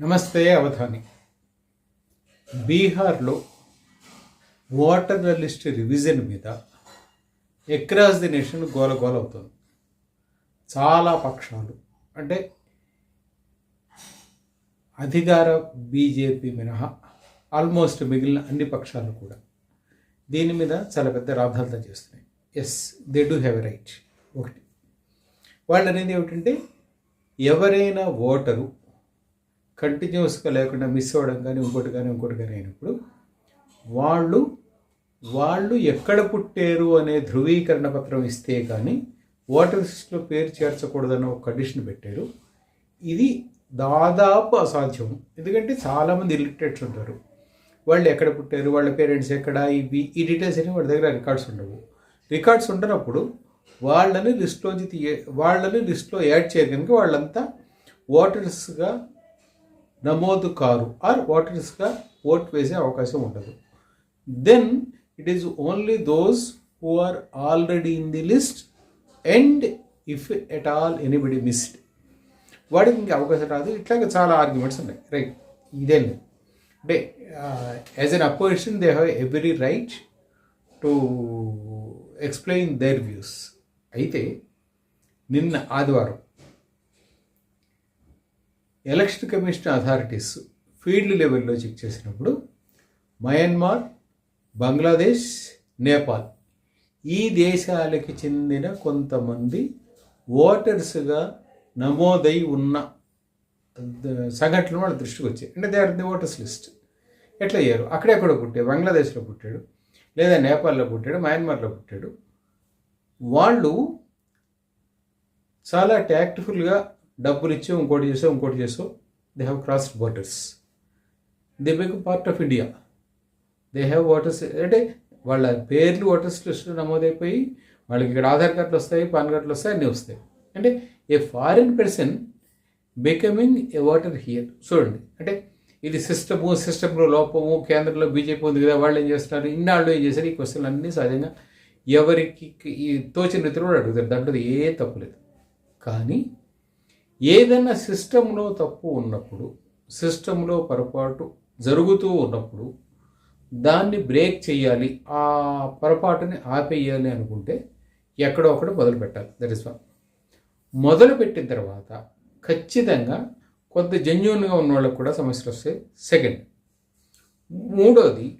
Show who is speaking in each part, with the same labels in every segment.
Speaker 1: నమస్తే అవధాని. బీహార్లో ఓటర్ల లిస్ట్ రివిజన్ మీద ఎక్రాస్ ది నేషన్ గోలగోల అవుతుంది చాలా పక్షాలు అంటే అధికార బీజేపీ మినహా ఆల్మోస్ట్ మిగిలిన అన్ని పక్షాలు కూడా దీని మీద చాలా పెద్ద రాద్ధాంతం చేస్తున్నాయి. Yes they do have a right ఒకటి. వాళ్ళు అనేది ఏమిటంటే ఎవరైనా ఓటరు కంటిన్యూస్గా లేకుండా మిస్ అవ్వడం కానీ ఇంకోటి కానీ ఇంకోటి కానీ అయినప్పుడు వాళ్ళు వాళ్ళు ఎక్కడ పుట్టారు అనే ధృవీకరణ పత్రం ఇస్తే కానీ ఓటర్ లిస్ట్లో పేరు చేర్చకూడదన్న ఒక కండిషన్ పెట్టారు. ఇది దాదాపు అసాధ్యం. ఎందుకంటే చాలామంది ఇల్లిటరేట్స్ ఉంటారు. వాళ్ళు ఎక్కడ పుట్టారు వాళ్ళ పేరెంట్స్ ఎక్కడ ఇవి ఈ డీటెయిల్స్ అనేవి వాళ్ళ దగ్గర రికార్డ్స్ ఉండవు. రికార్డ్స్ ఉండనప్పుడు వాళ్ళని లిస్ట్లోంచి తీయ వాళ్ళని లిస్ట్లో యాడ్ చేయడానికి వాళ్ళంతా ఓటర్స్గా నమోదు కారు ఆర్ ఓటర్స్గా ఓట్ వేసే అవకాశం ఉండదు. Then it is only those who are already in the list and if at all anybody missed వాడికి ఇంకా అవకాశం రాదు. ఇట్లాగే చాలా ఆర్గ్యుమెంట్స్ ఉన్నాయి. రైట్ ఇదే అంటే as an opposition they have every right to explain their views అయితే నిన్న ఆదివారం ఎలక్షన్ కమిషన్ అథారిటీస్ ఫీల్డ్ లెవెల్లో చెక్ చేసినప్పుడు మయన్మార్ బంగ్లాదేశ్ నేపాల్ ఈ దేశాలకి చెందిన కొంతమంది ఓటర్స్గా నమోదై ఉన్న సంఘటనలు వాళ్ళ దృష్టికి వచ్చాయి. అంటే they are the voters list ఎట్లా అయ్యారు? అక్కడెక్కడో పుట్టాడు బంగ్లాదేశ్లో పుట్టాడు. లేదా నేపాల్లో పుట్టాడు మయన్మార్లో పుట్టాడు. వాళ్ళు చాలా ట్యాక్ట్ఫుల్గా డబ్బులు ఇచ్చి ఇంకోటి చేసో ఇంకోటి చేసో they have crossed borders they big part of India they have voters అంటే వాళ్ళ పేర్లు ఓటర్స్ లిస్ట్ నమోదైపోయి వాళ్ళకి ఇక్కడ ఆధార్ కార్డులు వస్తాయి పాన్ కార్డులు వస్తాయి అన్నీ వస్తాయి. అంటే a foreign person becoming a voter here చూడండి. అంటే ఇది సిస్టము సిస్టంలో లోపము కేంద్రంలో బీజేపీ ఉంది కదా వాళ్ళు ఏం చేస్తున్నారు? ఇన్నాళ్ళు ఏం చేశారు? ఈ క్వశ్చన్లు అన్నీ సహజంగా ఎవరికి ఈ తోచిన రీతిలో కూడా అడుగుతారు. దాంట్లో ఏ తప్పు లేదు. కానీ ఏదైనా సిస్టంలో తప్పు ఉన్నప్పుడు సిస్టంలో పొరపాటు జరుగుతూ ఉన్నప్పుడు దాన్ని బ్రేక్ చేయాలి ఆ పొరపాటుని ఆపేయాలి అనుకుంటే ఎక్కడో ఒకటి మొదలు పెట్టాలి. దట్ ఇస్ వన్ మొదలు పెట్టిన తర్వాత ఖచ్చితంగా కొంత జెన్యున్గా ఉన్న వాళ్ళకి కూడా సమస్యలు వస్తాయి. సెకండ్ మూడోది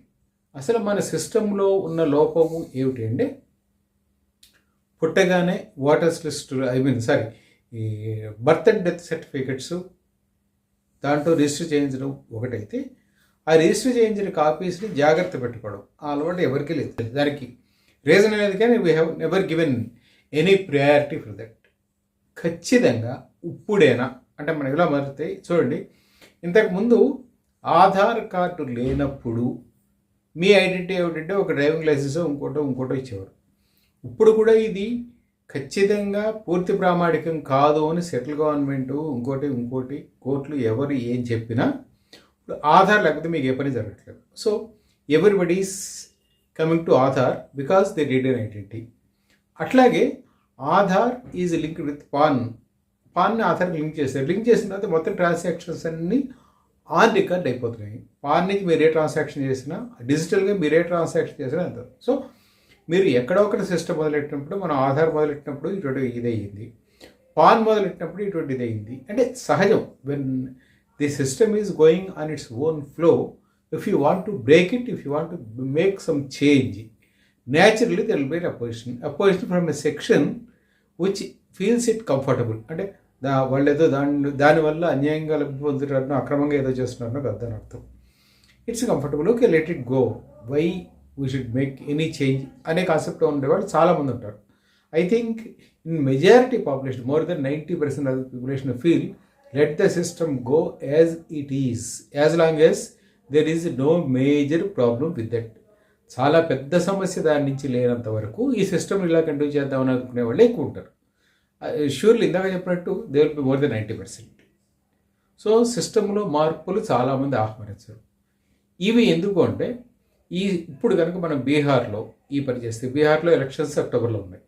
Speaker 1: అసలు మన సిస్టంలో ఉన్న లోపము ఏమిటి అంటే పుట్టగానే voter list I mean sorry ఈ బర్త్ అండ్ డెత్ సర్టిఫికెట్స్ దాంట్లో రిజిస్టర్ చేయించడం ఒకటైతే ఆ రిజిస్టర్ చేయించిన కాపీస్ని జాగ్రత్త పెట్టుకోవడం. ఆ అలవాటు ఎవరికీ లేదు. దానికి రీజన్ అనేది కానీ we have never given any priority for that ఖచ్చితంగా ఇప్పుడేనా? అంటే మనం ఇలా మారితే చూడండి ఇంతకుముందు ఆధార్ కార్డు లేనప్పుడు మీ ఐడెంటిటీ ఏమిటంటే ఒక డ్రైవింగ్ లైసెన్స్ ఇంకోటో ఇంకోటో ఇచ్చేవారు. ఇప్పుడు కూడా ఇది ఖచ్చితంగా పూర్తి ప్రామాణికం కాదు అని సెంట్రల్ గవర్నమెంట్ ఇంకోటి ఇంకోటి కోర్టులు ఎవరు ఏం చెప్పినా ఇప్పుడు ఆధార్ లేకపోతే మీకు ఏ పని జరగట్లేదు. So everybody's coming to Aadhaar because they need an identity అట్లాగే Aadhaar is linked with PAN పాన్ని Aadhaar link చేస్తారు లింక్ చేసిన తర్వాత మొత్తం ట్రాన్సాక్షన్స్ అన్నీ ఆన్ రికార్డ్ అయిపోతున్నాయి. పాన్ నుంచి మీరు ఏ ట్రాన్సాక్షన్ చేసినా డిజిటల్గా మీరు ఏ ట్రాన్సాక్షన్ చేసినా అంత. సో మీరు ఎక్కడో ఒకటి సిస్టమ్ మొదలెట్టినప్పుడు మనం ఆధార్ మొదలెట్టినప్పుడు ఇటువంటి ఇది అయ్యింది పాన్ మొదలెట్టినప్పుడు ఇటువంటి ఇది అంటే సహజం. When the system is going on its own flow if you want to break it if you want to make some change naturally there'll be opposition opposition from a section which feels it comfortable అంటే దా వాళ్ళు ఏదో దాని దానివల్ల అన్యాయంగా లబ్ధి పొందుతున్నారనో అక్రమంగా ఏదో చేస్తున్నారనో కాదని అర్థం it's comfortable okay let it go why we should make any change అనే కాన్సెప్ట్లో ఉండేవాళ్ళు చాలామంది ఉంటారు. I think in majority population more than ninety percent of the population feel let the system go as it is as long as there is no major problem with that చాలా పెద్ద సమస్య దాని నుంచి లేనంత వరకు ఈ సిస్టమ్ ఇలా continue చేద్దామని అనుకునే వాళ్ళు ఎక్కువ ఉంటారు. Uh, షూర్లీ ఇందాక చెప్పినట్టు they will be more than ninety percent so సిస్టంలో మార్పులు చాలామంది ఆహ్వానించారు. ఇవి ఎందుకు అంటే ఈ ఇప్పుడు కనుక మనం బీహార్లో ఈ పని చేస్తే బీహార్లో ఎలక్షన్స్ అక్టోబర్లో ఉన్నాయి.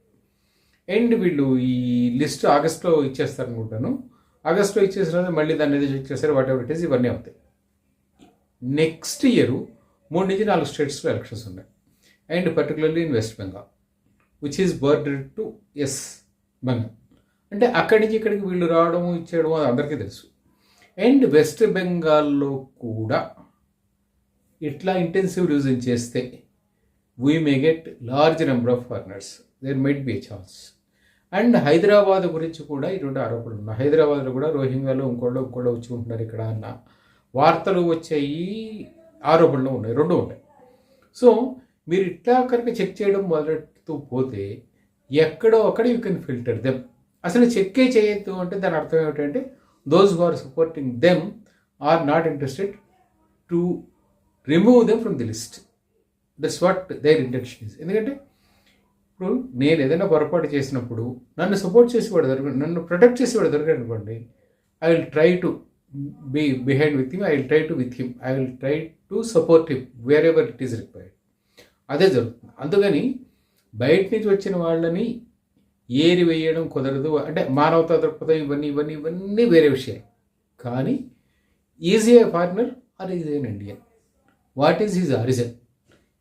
Speaker 1: అండ్ వీళ్ళు ఈ లిస్ట్ ఆగస్ట్లో ఇచ్చేస్తారు అనుకుంటాను ఆగస్టులో ఇచ్చేసిన మళ్ళీ దాన్ని ఏదో చెక్ చేస్తారు వాట్ ఎవర్ ఇట్ ఈస్ ఇవన్నీ అవుతాయి. నెక్స్ట్ ఇయర్ మూడు నుంచి నాలుగు స్టేట్స్లో ఎలక్షన్స్ ఉన్నాయి. And particularly in west Bengal which is bordered to east Bengal అంటే అక్కడి నుంచి ఇక్కడికి వీళ్ళు రావడం ఇచ్చేయడము అది అందరికీ తెలుసు. అండ్ వెస్ట్ బెంగాల్లో కూడా ఇట్లా ఇంటెన్సివ్ యూజింగ్ చేస్తే we may get large number of foreigners there might be chance and Hyderabad గురించి కూడా ఇటువంటి ఆరోపణలు ఉన్నాయి. హైదరాబాద్లో కూడా రోహింగ్యాలు ఇంకోళ్ళు ఇంకోళ్ళు వచ్చి ఉంటున్నారు ఇక్కడ అన్న వార్తలు వచ్చాయి ఆరోపణలు ఉన్నాయి. రెండు ఉన్నాయి. సో మీరు ఇట్లా కనుక చెక్ చేయడం మొదలెడుతూ పోతే ఎక్కడో అక్కడ యూ కెన్ ఫిల్టర్ దెమ్ అసలు చెక్కే చేయొద్దు అంటే దాని అర్థం ఏమిటంటే those who are supporting them are not interested to remove them from the list that's what their intention is ఎందుకంటే ఇప్పుడు నేను ఏదైనా పొరపాటు చేసినప్పుడు నన్ను సపోర్ట్ చేసేవాడు దొరకండి నన్ను ప్రొటెక్ట్ చేసేవాడు దొరకండి అనుకోండి I will try to be behind with him I will try to with him I will try to support him wherever it is required అదే జరుగుతుంది. అందుకని బయట నుంచి వచ్చిన వాళ్ళని ఏరి వేయడం కుదరదు. అంటే మానవతా దృక్పథం ఇవన్నీ ఇవన్నీ ఇవన్నీ వేరే విషయం కానీ is he a foreigner or is he an Indian what is his origin?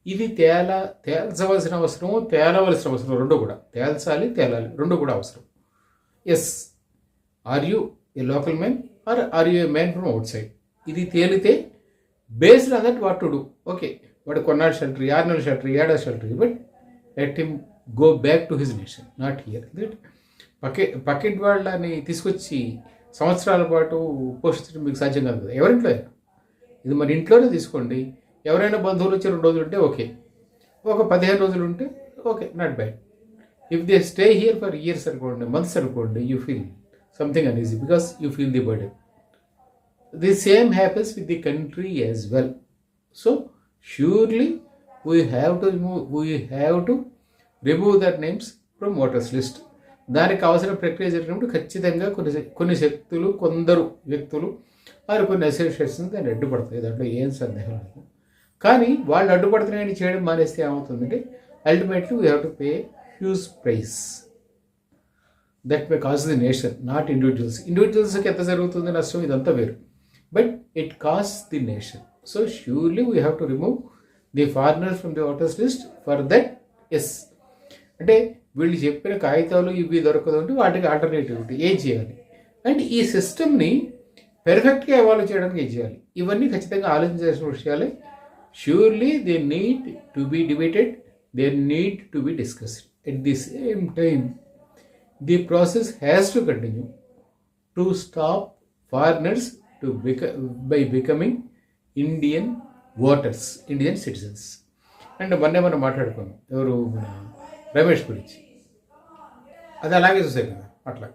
Speaker 1: ఇది తేల తేల్చవలసిన అవసరము తేలవలసిన అవసరం రెండు కూడా. తేల్చాలి తేలాలి రెండు కూడా అవసరం. Yes are you a local man or are you a man from outside ఇది తేలితే based on that what to do okay వాడు కొన్నాడు షెల్టర్ ఆరు నెలల షెల్టర్ ఏడాది shelter but let him go back to his nation not here that పక్కే పక్కింటి వాళ్ళని తీసుకొచ్చి సంవత్సరాల పాటు పోషించడం మీకు సాధ్యం కాదు కదా. ఎవరింట్లో ఇది మరి ఇంట్లోనే తీసుకోండి. ఎవరైనా బంధువులు వచ్చి రెండు రోజులు ఉంటే ఓకే. ఒక పదిహేను రోజులు ఉంటే okay not bad if they stay here for years అనుకోండి మంత్స్ అనుకోండి you feel something uneasy because you feel the burden the same happens with the country as well so surely we have to remove, we have to remove their names from voters list దానికి అవసరం ప్రక్రియ జరిగినప్పుడు ఖచ్చితంగా కొన్ని కొన్ని శక్తులు కొందరు వ్యక్తులు వారు కొన్ని అసోసియేషన్స్ దాన్ని అడ్డుపడతాయి. దాంట్లో ఏం సందేహం లేదు. కానీ వాళ్ళు అడ్డుపడుతున్నాయని చేయడం మానేస్తే ఏమవుతుందంటే ultimately we have to pay huge price that may cause the nation not individuals ఇండివిజువల్స్కి ఎంత జరుగుతుంది నష్టం? ఇదంతా వేరు. But it cause the nation so surely we have to remove the foreigner from the voters list for that yes అంటే వీళ్ళు చెప్పిన కాగితాలు ఇవి దొరకదు అంటే వాటికి ఆల్టర్నేటివ్ ఉంటుంది. ఏం చేయాలి? అండ్ ఈ సిస్టమ్ని పెర్ఫెక్ట్గా ఎవాల్వ్ చేయడానికి ఏం చేయాలి? ఇవన్నీ ఖచ్చితంగా ఆలోచించాల్సిన విషయాలే. Surely they need to be debated they need to be discussed at the same time the process has to continue to stop foreigners to బిక by becoming Indian voters, Indian citizens. And మొన్నే మనం మాట్లాడుకున్నాం ఎవరు? మన రమేష్ గురించి. అది అలాగే చూసాయి కదా అట్లా.